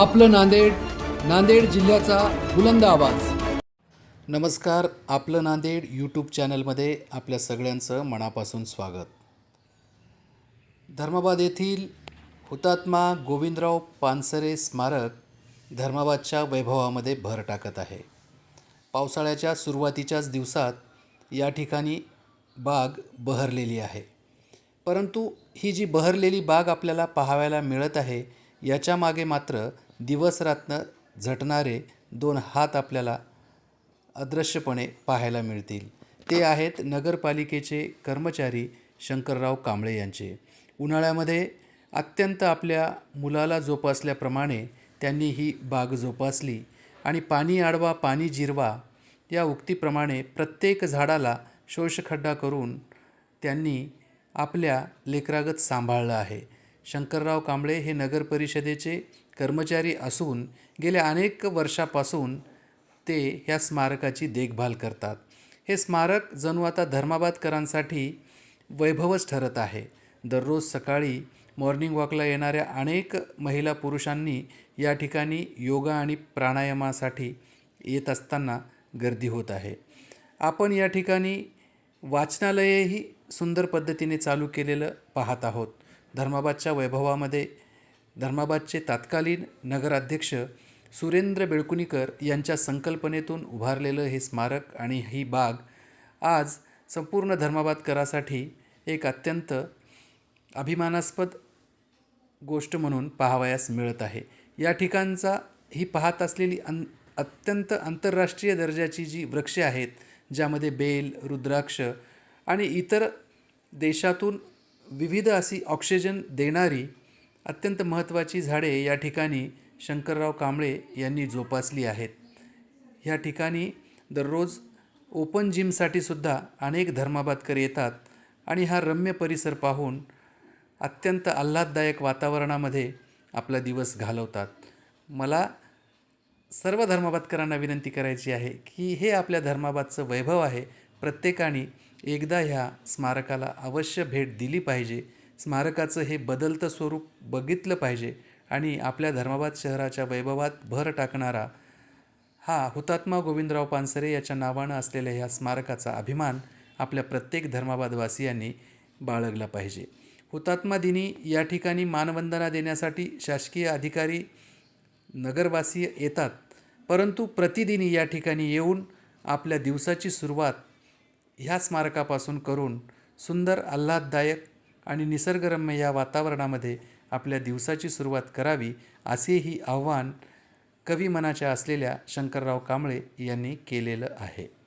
आपलं नांदेड नांदेड जिल्ह्याचा बुलंद आवाज. नमस्कार आपलं नांदेड यूट्यूब चॅनलमध्ये आपल्या सगळ्यांचं मनापासून स्वागत. धर्माबाद येथील हुतात्मा गोविंदराव पानसरे स्मारक धर्माबादच्या वैभवामध्ये भर टाकत आहे. पावसाळ्याच्या सुरुवातीच्याच दिवसात या ठिकाणी बाग बहरलेली आहे. परंतु ही जी बहरलेली बाग आपल्याला पाहावयाला मिळत आहे याच्या मागे मात्र दिवसरात्र झटणारे दोन हात आपल्याला अदृश्यपणे पाहायला मिळतील. ते आहेत नगरपालिकेचे कर्मचारी शंकरराव कांबळे यांचे. उन्हाळ्यामध्ये अत्यंत आपल्या मुलाला जोपासल्याप्रमाणे त्यांनी ही बाग जोपासली आणि पाणी आडवा पाणी जिरवा या उक्तीप्रमाणे प्रत्येक झाडाला शोषखड्डा करून त्यांनी आपल्या लेकरागत सांभाळलं आहे. शंकरराव कांबळे हे नगर परिषदेचे कर्मचारी असून गेल्या अनेक वर्षापासून ते ह्या स्मारकाची देखभाल करतात. हे स्मारक जणू आता धर्माबादकरांसाठी वैभवच ठरत आहे. दररोज सकाळी मॉर्निंग वॉकला येणाऱ्या अनेक महिला पुरुषांनी या ठिकाणी योगा आणि प्राणायामासाठी येत असताना गर्दी होत आहे. आपण या ठिकाणी वाचनालयही सुंदर पद्धतीने चालू केलेलं पाहत आहोत. धर्माबादच्या वैभवामध्ये धर्माबादचे तत्कालीन नगराध्यक्ष सुरेंद्र बेळकुणीकर यांच्या संकल्पनेतून उभारलेलं हे स्मारक आणि ही बाग आज संपूर्ण धर्माबादकरासाठी एक अत्यंत अभिमानास्पद गोष्ट म्हणून पाहावयास मिळत आहे. या ठिकाणचा ही पाहत असलेली अन अत्यंत आंतरराष्ट्रीय दर्जाची जी वृक्षे आहेत ज्यामध्ये बेल रुद्राक्ष आणि इतर देशातून विविध अशी ऑक्सिजन देणारी अत्यंत महत्त्वाची झाडे या ठिकाणी शंकरराव कांबळे यांनी जोपासली आहेत. ह्या ठिकाणी दररोज ओपन जिमसाठी सुद्धा अनेक धर्माबादकर येतात आणि हा रम्य परिसर पाहून अत्यंत आल्हाददायक वातावरणामध्ये आपला दिवस घालवतात. मला सर्व धर्माबादकरांना विनंती करायची आहे की हे आपल्या धर्माबादचं वैभव आहे. प्रत्येकाने एकदा ह्या स्मारकाला अवश्य भेट दिली पाहिजे. स्मारकाचं हे बदलतं स्वरूप बघितलं पाहिजे आणि आपल्या धर्माबाद शहराच्या वैभवात भर टाकणारा हा हुतात्मा गोविंदराव पानसरे याच्या नावानं असलेल्या ह्या स्मारकाचा अभिमान आपल्या प्रत्येक धर्माबादवासियांनी बाळगला पाहिजे. हुतात्मा दिनी या ठिकाणी मानवंदना देण्यासाठी शासकीय अधिकारी नगरवासी येतात परंतु प्रतिदिनी या ठिकाणी येऊन आपल्या दिवसाची सुरुवात ह्या स्मारकापासून करून सुंदर आल्हाददायक आणि निसर्गरम्य या वातावरणामध्ये आपल्या दिवसाची सुरुवात करावी असेही आव्हान कवी मनाच्या असलेल्या शंकरराव कांबळे यांनी केलेलं आहे.